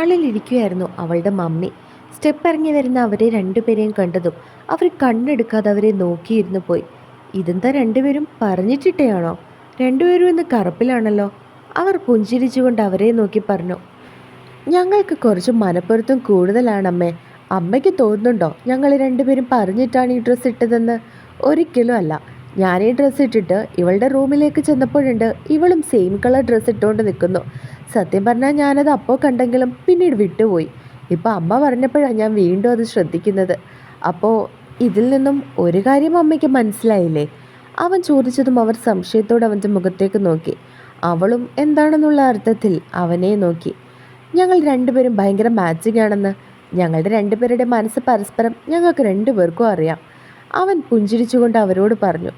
ഹാളിലിരിക്കുകയായിരുന്നു അവളുടെ mummy. Step ഇറങ്ങി വരുന്ന അവരെ രണ്ടുപേരെയും കണ്ടതും അവർ കണ്ണെടുക്കാതെ അവരെ നോക്കിയിരുന്നു പോയി. ഇതെന്താ രണ്ടുപേരും പറഞ്ഞിട്ടിട്ടയാണോ? രണ്ടുപേരും ഇന്ന് കറുപ്പിലാണല്ലോ. അവർ പുഞ്ചിരിച്ചുകൊണ്ട് അവരെ നോക്കി പറഞ്ഞു. ഞങ്ങൾക്ക് കുറച്ച് മനപ്പൊരുത്തം കൂടുതലാണ് അമ്മേ അമ്മയ്ക്ക് തോന്നുന്നുണ്ടോ ഞങ്ങൾ രണ്ടുപേരും പറഞ്ഞിട്ടാണ് ഈ ഡ്രസ്സ് ഇട്ടതെന്ന്? ഒരിക്കലും അല്ല. ഞാൻ ഈ ഡ്രസ്സ് ഇട്ടിട്ട് ഇവളുടെ റൂമിലേക്ക് ചെന്നപ്പോഴുണ്ട് ഇവളും സെയിം കളർ ഡ്രസ്സ് ഇട്ടുകൊണ്ട് നിൽക്കുന്നു. സത്യം പറഞ്ഞാൽ ഞാനത് അപ്പോൾ കണ്ടെങ്കിലും പിന്നീട് വിട്ടുപോയി. ഇപ്പോൾ അമ്മ പറഞ്ഞപ്പോഴാണ് ഞാൻ വീണ്ടും അത് ശ്രദ്ധിക്കുന്നത്. അപ്പോൾ ഇതിൽ നിന്നും ഒരു കാര്യം അമ്മയ്ക്ക് മനസ്സിലായില്ലേ? അവൻ ചോദിച്ചതും അവർ സംശയത്തോടെ അവന്റെ മുഖത്തേക്ക് നോക്കി. അവളും എന്താണെന്നുള്ള അർത്ഥത്തിൽ അവനെ നോക്കി. ഞങ്ങൾ രണ്ടുപേരും ഭയങ്കര മാച്ചിങ് ആണെന്ന്. ഞങ്ങളുടെ രണ്ടുപേരുടെ മനസ്സ് പരസ്പരം ഞങ്ങൾക്ക് രണ്ടുപേർക്കും അറിയാം. അവൻ പുഞ്ചിരിച്ചുകൊണ്ട് അവരോട് പറഞ്ഞു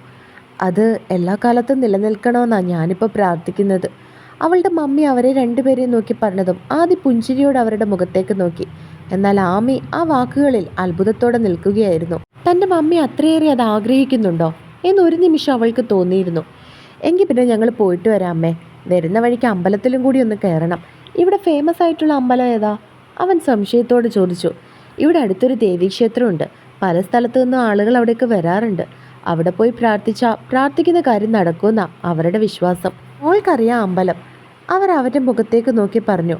അത് എല്ലാ കാലത്തും നിലനിൽക്കണമെന്നാണ് ഞാനിപ്പോൾ പ്രാർത്ഥിക്കുന്നത്. അവളുടെ മമ്മി അവരെ രണ്ടുപേരെയും നോക്കി പറഞ്ഞതും ആദ്യ പുഞ്ചിരിയോട് അവരുടെ മുഖത്തേക്ക് നോക്കി. എന്നാൽ ആമി ആ വാക്കുകളിൽ അത്ഭുതത്തോടെ നിൽക്കുകയായിരുന്നു. തന്റെ മമ്മി അത്രയേറെ അത് ആഗ്രഹിക്കുന്നുണ്ടോ? എന്നൊരു നിമിഷം അവൾക്ക് തോന്നിയിരുന്നു. എങ്കിൽ പിന്നെ ഞങ്ങൾ പോയിട്ട് വരാമേ വരുന്ന വഴിക്ക് അമ്പലത്തിലും കൂടി ഒന്ന് കയറണം. ഇവിടെ ഫേമസ് ആയിട്ടുള്ള അമ്പലം ഏതാ? അവൻ സംശയത്തോട് ചോദിച്ചു. ഇവിടെ അടുത്തൊരു ദേവീക്ഷേത്രമുണ്ട്. പല സ്ഥലത്തു നിന്നും ആളുകൾ അവിടേക്ക് വരാറുണ്ട്. അവിടെ പോയി പ്രാർത്ഥിച്ച പ്രാർത്ഥിക്കുന്ന കാര്യം നടക്കുമെന്ന അവരുടെ വിശ്വാസം. മോൾക്കറിയാം അമ്പലം. അവർ അവന്റെ മുഖത്തേക്ക് നോക്കി പറഞ്ഞു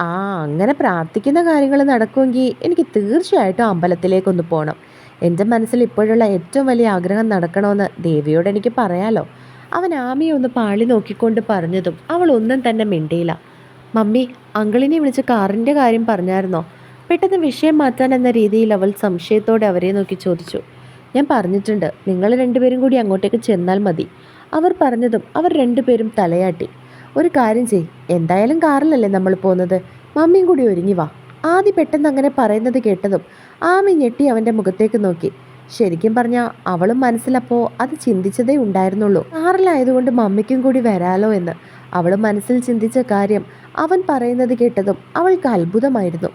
ആ അങ്ങനെ പ്രാർത്ഥിക്കുന്ന കാര്യങ്ങൾ നടക്കുമെങ്കിൽ എനിക്ക് തീർച്ചയായിട്ടും അമ്പലത്തിലേക്കൊന്ന് പോകണം എന്റെ മനസ്സിൽ ഇപ്പോഴുള്ള ഏറ്റവും വലിയ ആഗ്രഹം നടക്കണമെന്ന് ദേവിയോട് എനിക്ക് പറയാലോ. അവൻ ആമിയെ ഒന്ന് പാളി നോക്കിക്കൊണ്ട് പറഞ്ഞതും അവൾ ഒന്നും തന്നെ മിണ്ടിയില്ല. മമ്മി അങ്കിളിനെ വിളിച്ച് കാറിന്റെ കാര്യം പറഞ്ഞായിരുന്നോ? പെട്ടെന്ന് വിഷയം മാറ്റാൻ എന്ന രീതിയിൽ അവൾ സംശയത്തോടെ അവരെ നോക്കി ചോദിച്ചു. ഞാൻ പറഞ്ഞിട്ടുണ്ട് നിങ്ങൾ രണ്ടുപേരും കൂടി അങ്ങോട്ടേക്ക് ചെന്നാൽ മതി. അവർ പറഞ്ഞതും അവർ രണ്ടുപേരും തലയാട്ടി. ഒരു കാര്യം ചെയ് എന്തായാലും കാറിലല്ലേ നമ്മൾ പോകുന്നത്? മമ്മിയും കൂടി ഒരുങ്ങി വാ. ആദ്യ പെട്ടെന്ന് അങ്ങനെ പറയുന്നത് കേട്ടതും ആമി ഞെട്ടി അവന്റെ മുഖത്തേക്ക് നോക്കി. ശരിക്കും പറഞ്ഞാൽ അവളും മനസ്സിലപ്പോൾ അത് ചിന്തിച്ചതേ ഉണ്ടായിരുന്നുള്ളൂ. കാറിലായതുകൊണ്ട് മമ്മിക്കും കൂടി വരാലോ എന്ന്. അവൾ മനസ്സിൽ ചിന്തിച്ച കാര്യം അവൻ പറയുന്നത് കേട്ടതും അവൾക്ക് അത്ഭുതമായിരുന്നു.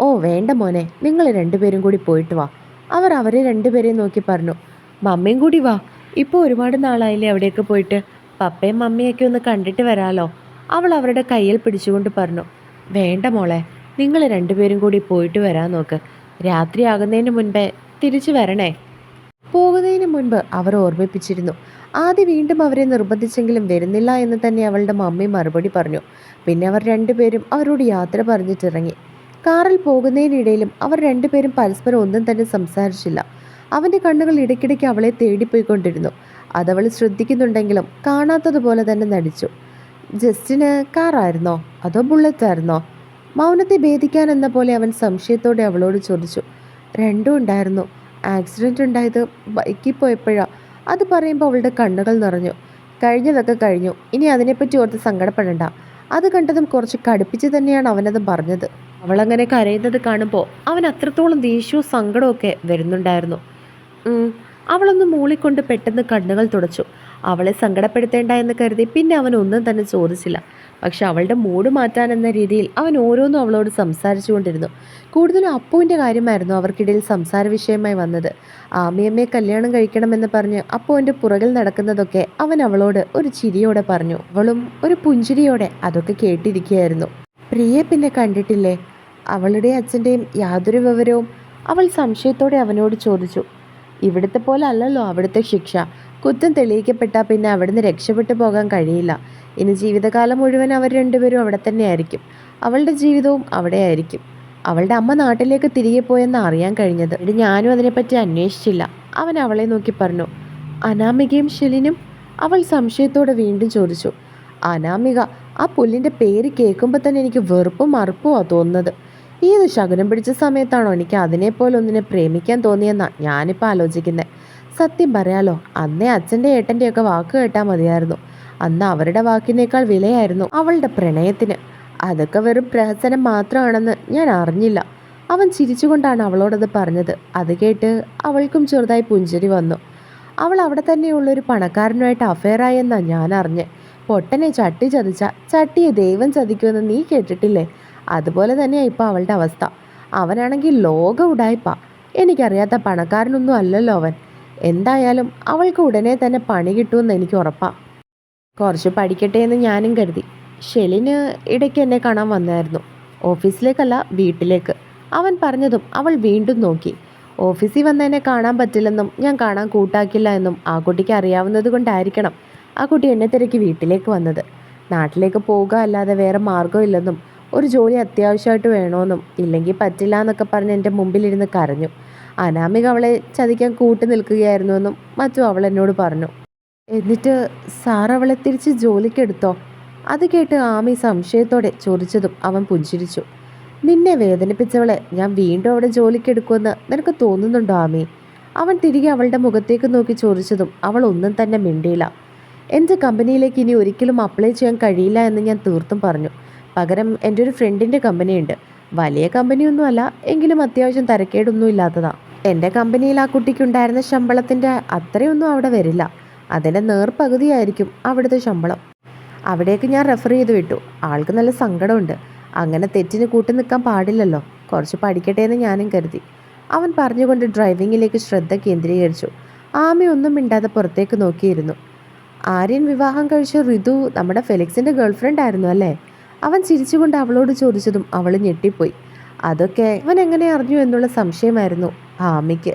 ഓ വേണ്ട മോനെ നിങ്ങൾ രണ്ടുപേരും കൂടി പോയിട്ട് വാ. അവർ അവരെ രണ്ടുപേരെയും നോക്കി പറഞ്ഞു മമ്മയും കൂടി വാ. ഇപ്പോൾ ഒരുപാട് നാളായില്ലേ അവിടേക്ക് പോയിട്ട്. പപ്പയും മമ്മിയൊക്കെ ഒന്ന് കണ്ടിട്ട് വരാമല്ലോ അവൾ അവരുടെ കയ്യിൽ പിടിച്ചുകൊണ്ട് പറഞ്ഞു വേണ്ട മോളെ നിങ്ങൾ രണ്ടുപേരും കൂടി പോയിട്ട് വരാൻ നോക്ക്. രാത്രിയാകുന്നതിന് മുൻപേ തിരിച്ചു വരണേ. പോകുന്നതിന് മുൻപ് അവർ ഓർമ്മിപ്പിച്ചിരുന്നു ആദ്യ വീണ്ടും അവരെ നിർബന്ധിച്ചെങ്കിലും വരുന്നില്ല എന്ന് തന്നെ അവളുടെ മമ്മി മറുപടി പറഞ്ഞു. പിന്നെ അവർ രണ്ടുപേരും അവരോട് യാത്ര പറഞ്ഞിട്ടിറങ്ങി. കാറിൽ പോകുന്നതിനിടയിലും അവർ രണ്ടുപേരും പരസ്പരം ഒന്നും തന്നെ സംസാരിച്ചില്ല. അവന്റെ കണ്ണുകൾ ഇടയ്ക്കിടയ്ക്ക് അവളെ തേടിപ്പോയിക്കൊണ്ടിരുന്നു. അതവൾ ശ്രദ്ധിക്കുന്നുണ്ടെങ്കിലും കാണാത്തതുപോലെ തന്നെ നടിച്ചു. ജസ്റ്റിന് കാറായിരുന്നോ? അതോ ബുള്ളറ്റ് ആയിരുന്നോ മൗനത്തെ ഭേദിക്കാൻ എന്ന പോലെ അവൻ സംശയത്തോടെ അവളോട് ചോദിച്ചു. രണ്ടും ഉണ്ടായിരുന്നു. ആക്സിഡന്റ് ഉണ്ടായത് ബൈക്കിൽ പോയപ്പോഴാ അത് പറയുമ്പോൾ അവളുടെ കണ്ണുകൾ നിറഞ്ഞു. കഴിഞ്ഞതൊക്കെ കഴിഞ്ഞു. ഇനി അതിനെപ്പറ്റി ഓർത്ത് സങ്കടപ്പെടണ്ട. അത് കണ്ടതും കുറച്ച് കടുപ്പിച്ച് തന്നെയാണ് അവനത് പറഞ്ഞത്. അവളങ്ങനെ കരയുന്നത് കാണുമ്പോൾ അവൻ അത്രത്തോളം ദേഷ്യവും സങ്കടമൊക്കെ വരുന്നുണ്ടായിരുന്നു. അവളൊന്ന് മൂളിക്കൊണ്ട് പെട്ടെന്ന് കണ്ണുകൾ തുടച്ചു. അവളെ സങ്കടപ്പെടുത്തേണ്ട എന്ന് കരുതി പിന്നെ അവൻ ഒന്നും തന്നെ ചോദിച്ചില്ല. പക്ഷെ അവളുടെ മൂഡ് മാറ്റാൻ എന്ന രീതിയിൽ അവൻ ഓരോന്നും അവളോട് സംസാരിച്ചു കൊണ്ടിരുന്നു കൂടുതലും അപ്പുവിന്റെ കാര്യമായിരുന്നു അവർക്കിടയിൽ സംസാര വിഷയമായി വന്നത്. ആമിയമ്മയെ കല്യാണം കഴിക്കണമെന്ന് പറഞ്ഞ് അപ്പുവിന്റെ പുറകിൽ നടക്കുന്നതൊക്കെ അവൻ അവളോട് ഒരു ചിരിയോടെ പറഞ്ഞു. അവളും ഒരു പുഞ്ചിരിയോടെ അതൊക്കെ കേട്ടിരിക്കുകയായിരുന്നു. പ്രിയെ പിന്നെ കണ്ടിട്ടില്ലേ? അവളുടെ അച്ഛന്റെയും യാതൊരു വിവരവും അവൾ സംശയത്തോടെ അവനോട് ചോദിച്ചു. ഇവിടുത്തെ പോലെ അല്ലല്ലോ അവിടുത്തെ ശിക്ഷ. കുറ്റം തെളിയിക്കപ്പെട്ടാൽ പിന്നെ അവിടുന്ന് രക്ഷപ്പെട്ടു പോകാൻ കഴിയില്ല. ഇനി ജീവിതകാലം മുഴുവൻ അവർ രണ്ടുപേരും അവിടെ തന്നെ ആയിരിക്കും അവളുടെ ജീവിതവും അവിടെ ആയിരിക്കും അവളുടെ അമ്മ നാട്ടിലേക്ക് തിരികെ പോയെന്ന് അറിയാൻ കഴിഞ്ഞത്. ഇത് ഞാനും അതിനെപ്പറ്റി അന്വേഷിച്ചില്ല. അവൻ അവളെ നോക്കി പറഞ്ഞു അനാമികയും ഷെലിനും? അവൾ സംശയത്തോടെ വീണ്ടും ചോദിച്ചു അനാമിക ആ പുല്ലിന്റെ പേര് കേൾക്കുമ്പോൾ തന്നെ എനിക്ക് വെറുപ്പും മറുപ്പുമാ തോന്നുന്നത്. ഏത് ശകുനം പിടിച്ച സമയത്താണോ എനിക്ക് അതിനെപ്പോലെ ഒന്നിനെ പ്രേമിക്കാൻ തോന്നിയെന്നാണ് ഞാനിപ്പോൾ ആലോചിക്കുന്നത് സത്യം പറയാലോ അന്നേ അച്ഛന്റെ ഏട്ടന്റെയൊക്കെ വാക്ക് കേട്ടാൽ മതിയായിരുന്നു. അന്ന് അവരുടെ വാക്കിനേക്കാൾ വിലയായിരുന്നു അവളുടെ പ്രണയത്തിന്. അതൊക്കെ വെറും പ്രഹസനം മാത്രമാണെന്ന് ഞാൻ അറിഞ്ഞില്ല. അവൻ ചിരിച്ചുകൊണ്ടാണ് അവളോടത് പറഞ്ഞത്. അത് കേട്ട് അവൾക്കും ചെറുതായി പുഞ്ചിരി വന്നു. അവൾ അവിടെ തന്നെയുള്ളൊരു പണക്കാരനുമായിട്ട് അഫെയറായെന്നാണ് ഞാൻ അറിഞ്ഞ്. പൊട്ടനെ ചട്ടി ചതിച്ച ചട്ടിയെ ദൈവം ചതിക്കുമെന്ന് നീ കേട്ടിട്ടില്ലേ? അതുപോലെ തന്നെയാണ് ഇപ്പോൾ അവളുടെ അവസ്ഥ. അവനാണെങ്കിൽ ലോകം ഉടായ്പ. എനിക്കറിയാത്ത പണക്കാരനൊന്നും അല്ലല്ലോ അവൻ. എന്തായാലും അവൾക്ക് ഉടനെ തന്നെ പണി കിട്ടുമെന്ന് എനിക്ക് ഉറപ്പാ. കുറച്ച് പഠിക്കട്ടെ എന്ന് ഞാനും കരുതി. ഷെലിന് ഇടയ്ക്ക് എന്നെ കാണാൻ വന്നായിരുന്നു. ഓഫീസിലേക്കല്ല വീട്ടിലേക്ക്. അവൻ പറഞ്ഞതും അവൾ വീണ്ടും നോക്കി. ഓഫീസിൽ വന്നതിനെ കാണാൻ പറ്റില്ലെന്നും ഞാൻ കാണാൻ കൂട്ടാക്കില്ല എന്നും ആ കുട്ടിക്ക് അറിയാവുന്നത് കൊണ്ടായിരിക്കണം ആ കുട്ടി എന്നെ തിരക്കി വീട്ടിലേക്ക് വന്നത്. നാട്ടിലേക്ക് പോവുക അല്ലാതെ വേറെ മാർഗമില്ലെന്നും ഒരു ജോലി അത്യാവശ്യമായിട്ട് വേണമെന്നും ഇല്ലെങ്കിൽ പറ്റില്ല എന്നൊക്കെ പറഞ്ഞ് എന്റെ മുമ്പിലിരുന്ന് കരഞ്ഞു. അനാമിക അവളെ ചതിക്കാൻ കൂട്ടി നിൽക്കുകയായിരുന്നുവെന്നും മറ്റും അവൾ എന്നോട് പറഞ്ഞു. എന്നിട്ട് സാർ അവളെ തിരിച്ച് ജോലിക്കെടുത്തോ അത് കേട്ട് ആമി സംശയത്തോടെ ചോദിച്ചതും അവൻ പുഞ്ചിരിച്ചു. നിന്നെ വേദനിപ്പിച്ചവളെ ഞാൻ വീണ്ടും അവിടെ ജോലിക്കെടുക്കുമെന്ന് നിനക്ക് തോന്നുന്നുണ്ടോ ആമി? അവൻ തിരികെ അവളുടെ മുഖത്തേക്ക് നോക്കി ചോദിച്ചതും അവൾ ഒന്നും തന്നെ മിണ്ടിയില്ല. എന്റെ കമ്പനിയിലേക്ക് ഇനി ഒരിക്കലും അപ്ലൈ ചെയ്യാൻ കഴിയില്ല എന്ന് ഞാൻ തീർത്തും പറഞ്ഞു. പകരം എന്റെ ഒരു ഫ്രണ്ടിന്റെ കമ്പനിയുണ്ട്. വലിയ കമ്പനിയൊന്നും അല്ല എങ്കിലും അത്യാവശ്യം തരക്കേടൊന്നും ഇല്ലാത്തതാണ് എന്റെ കമ്പനിയിൽ ആ കുട്ടിക്കുണ്ടായിരുന്ന ശമ്പളത്തിന്റെ അത്രയൊന്നും അവിടെ വരില്ല. അതിന്റെ നേർപകുതിയായിരിക്കും അവിടുത്തെ ശമ്പളം. അവിടേക്ക് ഞാൻ റെഫർ ചെയ്ത് വിട്ടു. ആൾക്ക് നല്ല സങ്കടമുണ്ട്. അങ്ങനെ തെറ്റിന് കൂട്ടി നിൽക്കാൻ പാടില്ലല്ലോ. കുറച്ച് പഠിക്കട്ടെ എന്ന് ഞാനും കരുതി. അവൻ പറഞ്ഞുകൊണ്ട് ഡ്രൈവിങ്ങിലേക്ക് ശ്രദ്ധ കേന്ദ്രീകരിച്ചു. ആമി ഒന്നും മിണ്ടാതെ പുറത്തേക്ക് നോക്കിയിരുന്നു. ആര്യൻ വിവാഹം കഴിച്ച ഋതു നമ്മുടെ ഫെലിക്സിന്റെ ഗേൾഫ്രണ്ട് ആയിരുന്നു അല്ലേ? അവൻ ചിരിച്ചുകൊണ്ട് അവളോട് ചോദിച്ചതും അവൾ ഞെട്ടിപ്പോയി. അതൊക്കെ അവൻ എങ്ങനെ അറിഞ്ഞു എന്നുള്ള സംശയമായിരുന്നു ഭാമിക്ക്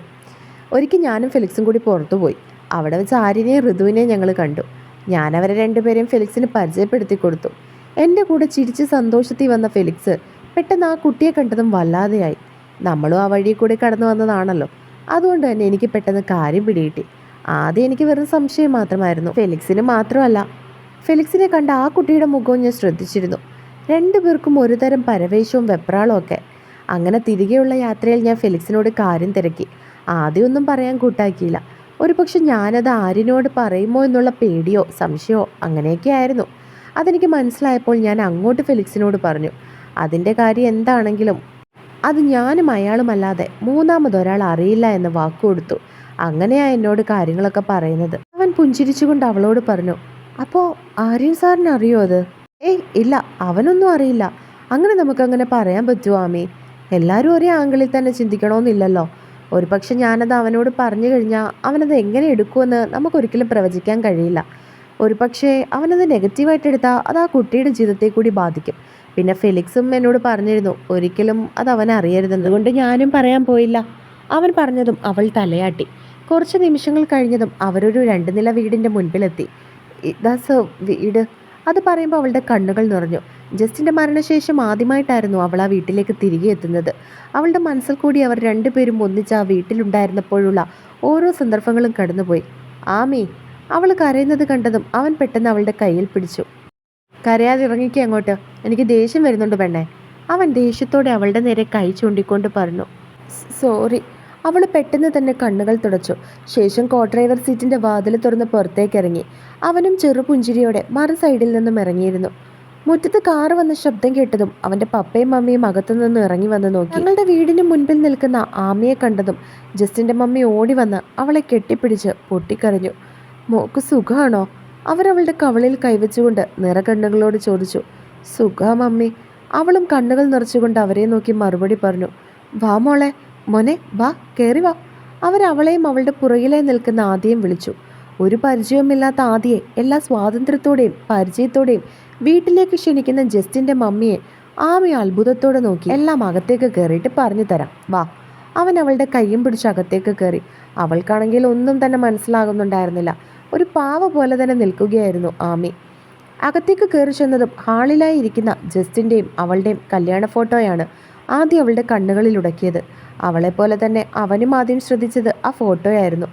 ഒരിക്കൽ ഞാനും ഫെലിക്സും കൂടി പുറത്തുപോയി അവിടെ വെച്ച് ആര്യനെയും ഋതുവിനെയും ഞങ്ങൾ കണ്ടു. ഞാൻ അവരെ രണ്ടുപേരെയും ഫെലിക്സിന് പരിചയപ്പെടുത്തി കൊടുത്തു. എന്റെ കൂടെ ചിരിച്ച് സന്തോഷത്തിൽ വന്ന ഫെലിക്സ് പെട്ടെന്ന് ആ കുട്ടിയെ കണ്ടതും വല്ലാതെയായി. നമ്മളും ആ വഴി കൂടി കടന്നു വന്നതാണല്ലോ. അതുകൊണ്ട് തന്നെ എനിക്ക് പെട്ടെന്ന് കാര്യം പിടികിട്ടി. ആദ്യം എനിക്ക് വെറും സംശയം മാത്രമായിരുന്നു. ഫെലിക്സിന് മാത്രമല്ല ഫെലിക്സിനെ കണ്ട ആ കുട്ടിയുടെ മുഖവും ഞാൻ ശ്രദ്ധിച്ചിരുന്നു. രണ്ടുപേർക്കും ഒരുതരം പരവേശവും വെപ്രാളവും ഒക്കെ അങ്ങനെ തിരികെയുള്ള യാത്രയിൽ ഞാൻ ഫെലിക്സിനോട് കാര്യം തിരക്കി. ആദ്യമൊന്നും പറയാൻ കൂട്ടാക്കിയില്ല. ഒരു പക്ഷെ ഞാനത് ആരിനോട് പറയുമോ എന്നുള്ള പേടിയോ സംശയമോ അങ്ങനെയൊക്കെ ആയിരുന്നു. അതെനിക്ക് മനസ്സിലായപ്പോൾ ഞാൻ അങ്ങോട്ട് ഫെലിക്സിനോട് പറഞ്ഞു അതിന്റെ കാര്യം എന്താണെങ്കിലും അത് ഞാനും അയാളുമല്ലാതെ മൂന്നാമതൊരാൾ അറിയില്ല എന്ന് വാക്കു കൊടുത്തു. അങ്ങനെയാ എന്നോട് കാര്യങ്ങളൊക്കെ പറയുന്നത്. അവൻ പുഞ്ചിരിച്ചുകൊണ്ട് അവളോട് പറഞ്ഞു അപ്പോൾ ആര്യൻ സാറിന് അറിയോ അത്? ഏയ് ഇല്ല അവനൊന്നും അറിയില്ല. അങ്ങനെ നമുക്കങ്ങനെ പറയാൻ പറ്റുമോ ആമി? എല്ലാവരും ഒരേ ആംഗിളിൽ തന്നെ ചിന്തിക്കണമെന്നില്ലല്ലോ ഒരു പക്ഷെ ഞാനത് അവനോട് പറഞ്ഞു കഴിഞ്ഞാൽ അവനത് എങ്ങനെ എടുക്കുമെന്ന് നമുക്കൊരിക്കലും പ്രവചിക്കാൻ കഴിയില്ല. ഒരു പക്ഷേ അവനത് നെഗറ്റീവായിട്ട് എടുത്താൽ അത് ആ കുട്ടിയുടെ ജീവിതത്തെ കൂടി ബാധിക്കും. പിന്നെ ഫെലിക്സും എന്നോട് പറഞ്ഞിരുന്നു ഒരിക്കലും അത് അവൻ അതുകൊണ്ട് ഞാനും പറയാൻ പോയില്ല. അവൻ പറഞ്ഞതും അവൾ തലയാട്ടി. കുറച്ച് നിമിഷങ്ങൾ കഴിഞ്ഞതും അവരൊരു രണ്ട് നില വീടിന്റെ മുൻപിലെത്തി. ഇതാ സർ വീട്. അത് പറയുമ്പോൾ അവളുടെ കണ്ണുകൾ നിറഞ്ഞു. ജസ്റ്റിന്റെ മരണശേഷം ആദ്യമായിട്ടായിരുന്നു അവൾ ആ വീട്ടിലേക്ക് തിരികെ എത്തുന്നത്. അവളുടെ മനസ്സിൽ കൂടി അവർ രണ്ടുപേരും ഒന്നിച്ച് ആ വീട്ടിലുണ്ടായിരുന്നപ്പോഴുള്ള ഓരോ സന്ദർഭങ്ങളും കടന്നുപോയി. ആമേ അവൾ കരയുന്നത് കണ്ടതും അവൻ പെട്ടെന്ന് അവളുടെ കയ്യിൽ പിടിച്ചു. കരയാതെ ഇറങ്ങിക്കേ അങ്ങോട്ട്. എനിക്ക് ദേഷ്യം വരുന്നുണ്ട് പെണ്ണേ. അവൻ ദേഷ്യത്തോടെ അവളുടെ നേരെ കൈ ചൂണ്ടിക്കൊണ്ട് പറഞ്ഞു. സോറി അവൾ പെട്ടെന്ന് തന്നെ കണ്ണുകൾ തുടച്ചു. ശേഷം കോ ഡ്രൈവർ സീറ്റിന്റെ വാതിൽ തുറന്ന് പുറത്തേക്കിറങ്ങി അവനും ചെറുപുഞ്ചിരിയോടെ മറു സൈഡിൽ നിന്നും ഇറങ്ങിയിരുന്നു. മുറ്റത്ത് കാറ് വന്ന ശബ്ദം കേട്ടതും അവന്റെ പപ്പയും മമ്മിയും അകത്തു നിന്ന് ഇറങ്ങി വന്ന് നോക്കി. ഞങ്ങളുടെ വീടിന് മുൻപിൽ നിൽക്കുന്ന ആമയെ കണ്ടതും ജസ്റ്റിന്റെ മമ്മി ഓടി വന്ന് അവളെ കെട്ടിപ്പിടിച്ച് പൊട്ടിക്കരഞ്ഞു. മോക്ക് സുഖമാണോ അവരവളുടെ കവളിൽ കൈവച്ചുകൊണ്ട് നിറകണ്ണുകളോട് ചോദിച്ചു. സുഖ മമ്മി. അവളും കണ്ണുകൾ നിറച്ചുകൊണ്ട് അവരെ നോക്കി മറുപടി പറഞ്ഞു. വാ മോളെ മോനെ വാ കയറി വാ. അവരവളെയും അവളുടെ പുറകിലെ നിൽക്കുന്ന ആദ്യം വിളിച്ചു. ഒരു പരിചയവുമില്ലാത്ത ആദിയെ എല്ലാ സ്വാതന്ത്ര്യത്തോടെയും പരിചയത്തോടെയും വീട്ടിലേക്ക് ക്ഷണിക്കുന്ന ജസ്റ്റിന്റെ മമ്മിയെ ആമി അത്ഭുതത്തോടെ നോക്കി. എല്ലാം അകത്തേക്ക് കയറിയിട്ട് പറഞ്ഞു തരാം. വാ. അവൻ അവളുടെ കൈയും പിടിച്ച് അകത്തേക്ക് കയറി അവൾക്കാണെങ്കിൽ ഒന്നും തന്നെ മനസ്സിലാകുന്നുണ്ടായിരുന്നില്ല. ഒരു പാവ പോലെ തന്നെ നിൽക്കുകയായിരുന്നു ആമി. അകത്തേക്ക് കയറി ചെന്നതും ഹാളിലായി ഇരിക്കുന്ന ജസ്റ്റിന്റെയും അവളുടെയും കല്യാണ ഫോട്ടോയാണ് ആദ്യം അവളുടെ കണ്ണുകളിൽ ഉടക്കിയത്. അവളെപ്പോലെ തന്നെ അവനും ആദ്യം ശ്രദ്ധിച്ചത് ആ ഫോട്ടോയായിരുന്നു.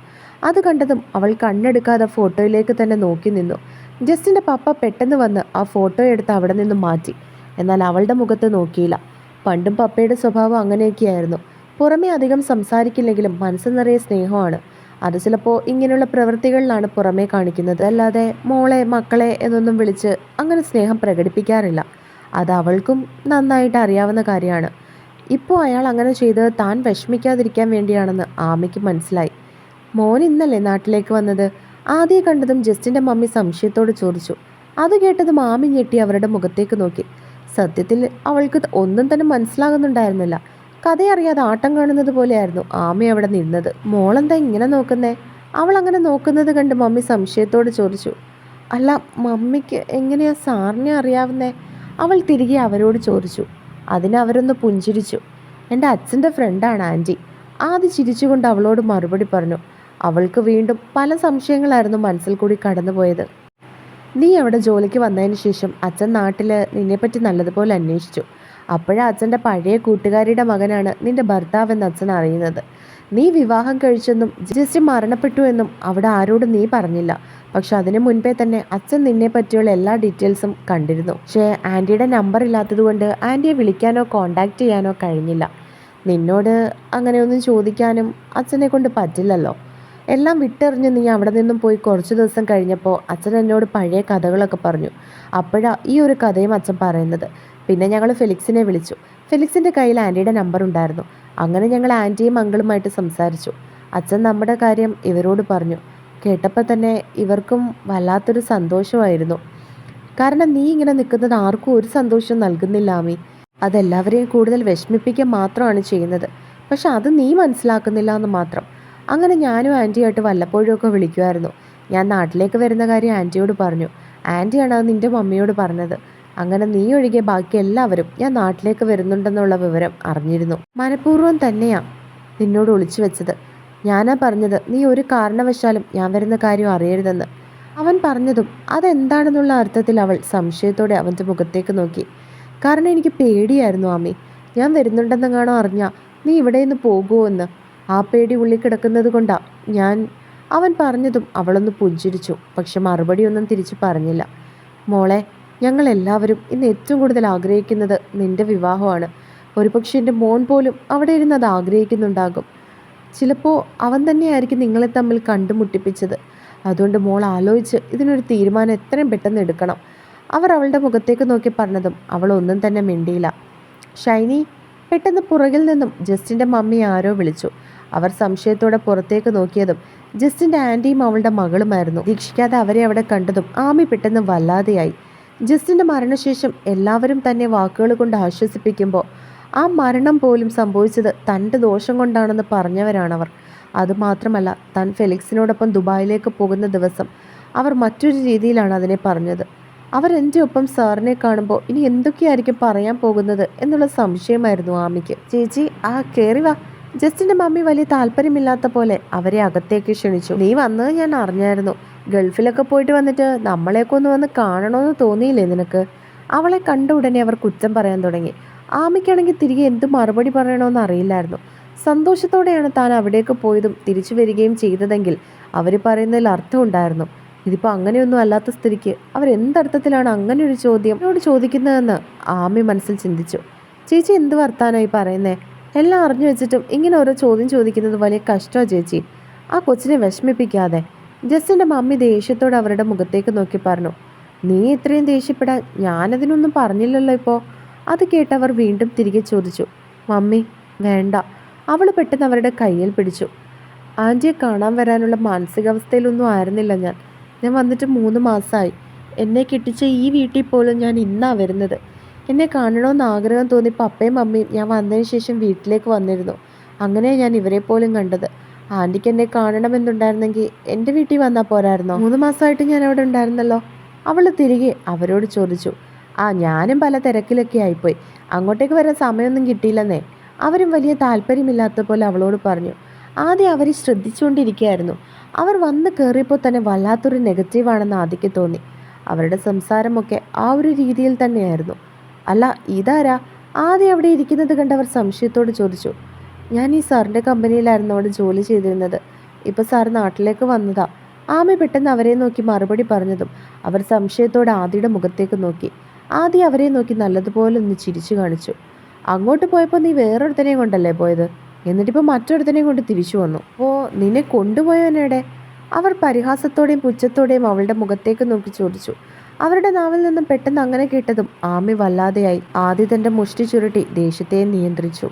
അത് കണ്ടതും അവൾ കണ്ണെടുക്കാതെ ഫോട്ടോയിലേക്ക് തന്നെ നോക്കി നിന്നു. ജസ്റ്റിന്റെ പപ്പ പെട്ടെന്ന് വന്ന് ആ ഫോട്ടോ എടുത്ത് അവിടെ നിന്ന് മാറ്റി. എന്നാൽ അവളുടെ മുഖത്ത് നോക്കിയില്ല. പണ്ടും പപ്പയുടെ സ്വഭാവം അങ്ങനെയൊക്കെയായിരുന്നു. പുറമേ അധികം സംസാരിക്കില്ലെങ്കിലും മനസ്സ് നിറയെ സ്നേഹമാണ്. അത് ചിലപ്പോൾ ഇങ്ങനെയുള്ള പ്രവൃത്തികളിലാണ് പുറമേ കാണിക്കുന്നത്. അല്ലാതെ മോളെ മക്കളെ എന്നൊന്നും വിളിച്ച് അങ്ങനെ സ്നേഹം പ്രകടിപ്പിക്കാറില്ല. അത് അവൾക്കും നന്നായിട്ട് അറിയാവുന്ന കാര്യമാണ്. ഇപ്പോൾ അയാൾ അങ്ങനെ ചെയ്തത് താൻ വിഷമിക്കാതിരിക്കാൻ വേണ്ടിയാണെന്ന് ആമയ്ക്ക് മനസ്സിലായി. മോൻ ഇന്നല്ലേ നാട്ടിലേക്ക് വന്നത്? ആദ്യം കണ്ടതും ജസ്റ്റിന്റെ മമ്മി സംശയത്തോട് ചോദിച്ചു. അത് കേട്ടതും ആമി ഞെട്ടി അവരുടെ മുഖത്തേക്ക് നോക്കി. സത്യത്തിൽ അവൾക്ക് ഒന്നും തന്നെ മനസ്സിലാകുന്നുണ്ടായിരുന്നില്ല. കഥയറിയാതെ ആട്ടം കാണുന്നത് പോലെയായിരുന്നു ആമി അവിടെ നിന്നത്. മോളെന്താ ഇങ്ങനെ നോക്കുന്നേ? അവൾ അങ്ങനെ നോക്കുന്നത് കണ്ട് മമ്മി സംശയത്തോട് ചോദിച്ചു. അല്ല മമ്മിക്ക് എങ്ങനെയാ സാറിനെ അറിയാവുന്നേ? അവൾ തിരികെ അവരോട് ചോദിച്ചു. അതിന് അവരൊന്ന് പുഞ്ചിരിച്ചു. എന്റെ അച്ഛന്റെ ഫ്രണ്ടാണ് ആന്റി ആദ്യ ചിരിച്ചുകൊണ്ട് അവളോട് മറുപടി പറഞ്ഞു. അവൾക്ക് വീണ്ടും പല സംശയങ്ങളായിരുന്നു മനസ്സിൽ കൂടി കടന്നുപോയത്. നീ അവിടെ ജോലിക്ക് വന്നതിന് ശേഷം അച്ഛൻ നാട്ടിൽ നിന്നെപ്പറ്റി നല്ലതുപോലെ അന്വേഷിച്ചു. അപ്പോഴാ അച്ഛന്റെ പഴയ കൂട്ടുകാരിയുടെ മകനാണ് നിന്റെ ഭർത്താവെന്ന് അച്ഛൻ അറിയുന്നത്. നീ വിവാഹം കഴിച്ചെന്നും ജസ്റ്റ് മരണപ്പെട്ടു എന്നും അവിടെ ആരോടും നീ പറഞ്ഞില്ല. പക്ഷെ അതിനു മുൻപേ തന്നെ അച്ഛൻ നിന്നെ പറ്റിയുള്ള എല്ലാ ഡീറ്റെയിൽസും കണ്ടിരുന്നു. പക്ഷേ ആന്റിയുടെ നമ്പർ ഇല്ലാത്തതുകൊണ്ട് ആന്റിയെ വിളിക്കാനോ കോണ്ടാക്ട് ചെയ്യാനോ കഴിഞ്ഞില്ല. നിന്നോട് അങ്ങനെയൊന്നും ചോദിക്കാനും അച്ഛനെ കൊണ്ട് പറ്റില്ലല്ലോ. എല്ലാം വിട്ടെറിഞ്ഞ് നീ അവിടെ നിന്നും പോയി കുറച്ച് ദിവസം കഴിഞ്ഞപ്പോൾ അച്ഛൻ എന്നോട് പഴയ കഥകളൊക്കെ പറഞ്ഞു. അപ്പോഴാ ഈ ഒരു കഥയും അച്ഛൻ പറയുന്നത്. പിന്നെ ഞങ്ങൾ ഫെലിക്സിനെ വിളിച്ചു. ഫെലിക്സിന്റെ കയ്യിൽ ആന്റിയുടെ നമ്പർ ഉണ്ടായിരുന്നു. അങ്ങനെ ഞങ്ങൾ ആന്റിയും അങ്കിളുമായിട്ട് സംസാരിച്ചു. അച്ഛൻ നമ്മുടെ കാര്യം ഇവരോട് പറഞ്ഞു. കേട്ടപ്പോൾ തന്നെ ഇവർക്കും വല്ലാത്തൊരു സന്തോഷമായിരുന്നു. കാരണം നീ ഇങ്ങനെ നിൽക്കുന്നത് ആർക്കും ഒരു സന്തോഷം നൽകുന്നില്ല ആമി. അതെല്ലാവരെയും കൂടുതൽ വിഷമിപ്പിക്കുക മാത്രമാണ് ചെയ്യുന്നത്. പക്ഷെ അത് നീ മനസ്സിലാക്കുന്നില്ല എന്ന് മാത്രം. അങ്ങനെ ഞാനും ആന്റിയായിട്ട് വല്ലപ്പോഴുമൊക്കെ വിളിക്കുമായിരുന്നു. ഞാൻ നാട്ടിലേക്ക് വരുന്ന കാര്യം ആന്റിയോട് പറഞ്ഞു. ആന്റിയാണ് അത് നിന്റെ മമ്മിയോട് പറഞ്ഞത്. അങ്ങനെ നീ ഒഴികെ ബാക്കി എല്ലാവരും ഞാൻ നാട്ടിലേക്ക് വരുന്നുണ്ടെന്നുള്ള വിവരം അറിഞ്ഞിരുന്നു. മനഃപൂർവം തന്നെയാണ് നിന്നോട് ഒളിച്ചു വെച്ചത്. ഞാനാ പറഞ്ഞത് നീ ഒരു കാരണവശാലും ഞാൻ വരുന്ന കാര്യം അറിയരുതെന്ന്. അവൻ പറഞ്ഞതും അതെന്താണെന്നുള്ള അർത്ഥത്തിൽ അവൾ സംശയത്തോടെ അവന്റെ മുഖത്തേക്ക് നോക്കി. കാരണം എനിക്ക് പേടിയായിരുന്നു ആമി. ഞാൻ വരുന്നുണ്ടെന്നെങ്ങാണോ അറിഞ്ഞാ നീ ഇവിടെ നിന്ന് പോകുമോ എന്ന്. ആ പേടി ഉള്ളിൽ കിടക്കുന്നത് കൊണ്ടാ ഞാൻ അവൻ പറഞ്ഞതും അവളൊന്ന് പുഞ്ചിരിച്ചു പക്ഷെ മറുപടിയൊന്നും തിരിച്ചു പറഞ്ഞില്ല. മോളെ ഞങ്ങൾ എല്ലാവരും ഇന്ന് ഏറ്റവും കൂടുതൽ ആഗ്രഹിക്കുന്നത് നിന്റെ വിവാഹമാണ്. ഒരുപക്ഷെ എന്റെ മോൻ പോലും അവിടെ ഇരുന്ന് അത് ആഗ്രഹിക്കുന്നുണ്ടാകും. ചിലപ്പോൾ അവൻ തന്നെയായിരിക്കും നിങ്ങളെ തമ്മിൽ കണ്ടുമുട്ടിപ്പിച്ചത്. അതുകൊണ്ട് മോൾ ആലോചിച്ച് ഇതിനൊരു തീരുമാനം എത്രയും പെട്ടെന്ന് എടുക്കണം. അവർ അവളുടെ മുഖത്തേക്ക് നോക്കി പറഞ്ഞതും അവൾ ഒന്നും തന്നെ മിണ്ടിയില്ല. ഷൈനി പെട്ടെന്ന് പുറകിൽ നിന്നും ജസ്റ്റിന്റെ മമ്മി ആരോ വിളിച്ചു. അവർ സംശയത്തോടെ പുറത്തേക്ക് നോക്കിയതും ജസ്റ്റിന്റെ ആന്റിയും അവളുടെ മകളുമായിരുന്നു. ദീക്ഷിക്കാതെ അവരെ അവിടെ കണ്ടതും ആമി പെട്ടെന്ന് വല്ലാതെയായി. ജസ്റ്റിന്റെ മരണശേഷം എല്ലാവരും തന്നെ വാക്കുകൾ കൊണ്ട് ആശ്വസിപ്പിക്കുമ്പോൾ ആ മരണം പോലും സംഭവിച്ചത് തന്റെ ദോഷം കൊണ്ടാണെന്ന് പറഞ്ഞവരാണവർ. അതുമാത്രമല്ല താൻ ഫെലിക്സിനോടൊപ്പം ദുബായിലേക്ക് പോകുന്ന ദിവസം അവർ മറ്റൊരു രീതിയിലാണ് അതിനെ പറഞ്ഞത്. അവർ എന്റെ ഒപ്പം സാറിനെ കാണുമ്പോൾ ഇനി എന്തൊക്കെയായിരിക്കും പറയാൻ പോകുന്നത് എന്നുള്ള സംശയമായിരുന്നു ആമിക്ക്. ചേച്ചി ആ കയറി വാ. ജസ്റ്റിന്റെ മമ്മി വലിയ താല്പര്യമില്ലാത്ത പോലെ അവരെ അകത്തേക്ക് ക്ഷണിച്ചു. നീ വന്നത് ഞാൻ അറിഞ്ഞായിരുന്നു. ഗൾഫിലൊക്കെ പോയിട്ട് വന്നിട്ട് നമ്മളെയൊക്കെ ഒന്ന് വന്ന് കാണണമെന്ന് തോന്നിയില്ലേ നിനക്ക്? അവളെ കണ്ട ഉടനെ അവർ കുറ്റം പറയാൻ തുടങ്ങി. ആമിക്കാണെങ്കിൽ തിരികെ എന്ത് മറുപടി പറയണമെന്ന് അറിയില്ലായിരുന്നു. സന്തോഷത്തോടെയാണ് താൻ അവിടേക്ക് പോയതും തിരിച്ചു വരികയും ചെയ്തതെങ്കിൽ അവർ പറയുന്നതിൽ അർത്ഥമുണ്ടായിരുന്നു ഇതിപ്പോൾ അങ്ങനെയൊന്നും അല്ലാത്ത സ്ഥിതിക്ക് അവരെന്തർത്ഥത്തിലാണ് അങ്ങനെ ഒരു ചോദ്യം എന്നോട് ചോദിക്കുന്നതെന്ന് ആമി മനസ്സിൽ ചിന്തിച്ചു. ചേച്ചി എന്ത് വർത്താനായി പറയുന്നേ? എല്ലാം അറിഞ്ഞു വെച്ചിട്ടും ഇങ്ങനെ ഓരോ ചോദ്യം ചോദിക്കുന്നത് വലിയ കഷ്ടമാണ് ചേച്ചി. ആ കൊച്ചിനെ വിഷമിപ്പിക്കാതെ. ജസ്റ്റിന്റെ മമ്മി ദേഷ്യത്തോടെ അവരുടെ മുഖത്തേക്ക് നോക്കി പറഞ്ഞു. നീ ഇത്രയും ദേഷ്യപ്പെടാൻ ഞാനതിനൊന്നും പറഞ്ഞില്ലല്ലോ ഇപ്പോൾ അത് കേട്ടവർ വീണ്ടും തിരികെ ചോദിച്ചു മമ്മി വേണ്ട. അവൾ പെട്ടെന്ന് അവരുടെ കയ്യിൽ പിടിച്ചു. ആന്റിയെ കാണാൻ വരാനുള്ള മാനസികാവസ്ഥയിലൊന്നും ആയിരുന്നില്ല ഞാൻ. ഞാൻ വന്നിട്ട് മൂന്ന് മാസമായി എന്നെ കിട്ടിച്ച ഈ വീട്ടിൽ പോലും ഞാൻ ഇന്നാ വരുന്നത്. എന്നെ കാണണമെന്ന് ആഗ്രഹം തോന്നി പപ്പയും മമ്മിയും ഞാൻ വന്നതിന് ശേഷം വീട്ടിലേക്ക് വന്നിരുന്നു. അങ്ങനെ ഞാൻ ഇവരെ പോലും കണ്ടത്. ആന്റിക്ക് എന്നെ കാണണമെന്നുണ്ടായിരുന്നെങ്കിൽ എന്റെ വീട്ടിൽ വന്നാൽ പോരായിരുന്നോ? മൂന്ന് മാസമായിട്ട് ഞാൻ അവിടെ ഉണ്ടായിരുന്നല്ലോ. അവൾ തിരികെ അവരോട് ചോദിച്ചു ആ ഞാനും പല തിരക്കിലൊക്കെ ആയിപ്പോയി. അങ്ങോട്ടേക്ക് വരാൻ സമയമൊന്നും കിട്ടിയില്ലെന്നേ. അവരും വലിയ താല്പര്യമില്ലാത്ത പോലെ അവളോട് പറഞ്ഞു. ആദ്യം അവർ ശ്രദ്ധിച്ചുകൊണ്ടിരിക്കുകയായിരുന്നു. അവർ വന്ന് കയറിയപ്പോൾ തന്നെ വല്ലാത്തൊരു നെഗറ്റീവാണെന്ന് ആദ്യക്ക് തോന്നി. അവരുടെ സംസാരമൊക്കെ ആ ഒരു രീതിയിൽ തന്നെയായിരുന്നു. അല്ല ഇതാരാ? ആദ്യം അവിടെ ഇരിക്കുന്നത് കണ്ട് അവർ സംശയത്തോട് ചോദിച്ചു. ഞാൻ ഈ സാറിന്റെ കമ്പനിയിലായിരുന്നു അവിടെ ജോലി ചെയ്തിരുന്നത്. ഇപ്പോൾ സാർ നാട്ടിലേക്ക് വന്നതാ. ആമി പെട്ടെന്ന് അവരെ നോക്കി മറുപടി പറഞ്ഞതും അവർ സംശയത്തോടെ ആദിയുടെ മുഖത്തേക്ക് നോക്കി. ആദ്യം അവരെ നോക്കി നല്ലതുപോലെ ഒന്ന് ചിരിച്ചു കാണിച്ചു. അങ്ങോട്ട് പോയപ്പോൾ നീ വേറൊരുത്തനെ കൊണ്ടല്ലേ പോയത്? എന്നിട്ടിപ്പോൾ മറ്റൊരുത്തനെ കൊണ്ട് തിരിച്ചു വന്നു. ഓ നിന്നെ കൊണ്ടുപോയവനെടെ അവർ പരിഹാസത്തോടെയും പുച്ഛത്തോടെയും അവളുടെ മുഖത്തേക്ക് നോക്കി ചോദിച്ചു. അവരുടെ നാവിൽ നിന്നും പെട്ടെന്ന് അങ്ങനെ കേട്ടതും ആമി വല്ലാതെയായി. ആദ്യ തന്റെ മുഷ്ടി ചുരുട്ടി ദേഷ്യത്തെ നിയന്ത്രിച്ചു.